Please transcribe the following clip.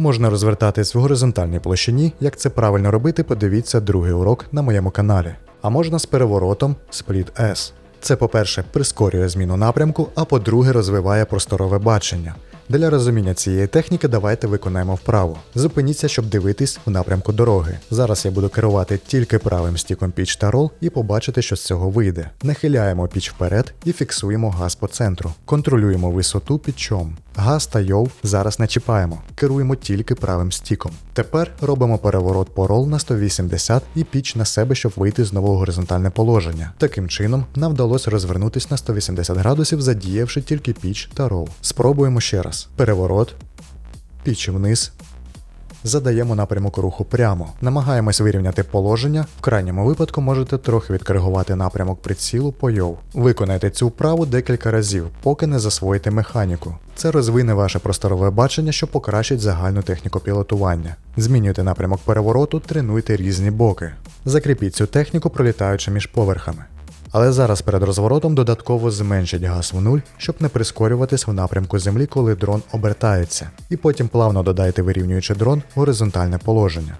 Можна розвертатись в горизонтальній площині. Як це правильно робити, подивіться другий урок на моєму каналі. А можна з переворотом Split S. Це, по-перше, прискорює зміну напрямку, а по-друге, розвиває просторове бачення. Для розуміння цієї техніки давайте виконаємо вправу. Зупиніться, щоб дивитись в напрямку дороги. Зараз я буду керувати тільки правим стіком піч та рол і побачите, що з цього вийде. Нахиляємо піч вперед і фіксуємо газ по центру. Контролюємо висоту пічом. Газ та йов зараз не чіпаємо, керуємо тільки правим стіком. Тепер робимо переворот по рол на 180 і піч на себе, щоб вийти з нового горизонтальне положення. Таким чином, нам вдалося розвернутися на 180 градусів, задіявши тільки піч та рол. Спробуємо ще раз. Переворот, піч вниз. Задаємо напрямок руху прямо. Намагаємось вирівняти положення. В крайньому випадку можете трохи відкоригувати напрямок прицілу по йов. Виконайте цю вправу декілька разів, поки не засвоїте механіку. Це розвине ваше просторове бачення, що покращить загальну техніку пілотування. Змінюйте напрямок перевороту, тренуйте різні боки. Закріпіть цю техніку, пролітаючи між поверхами. Але зараз перед розворотом додатково зменшіть газ в нуль, щоб не прискорюватись в напрямку землі, коли дрон обертається, і потім плавно додайте вирівнюючи дрон в горизонтальне положення.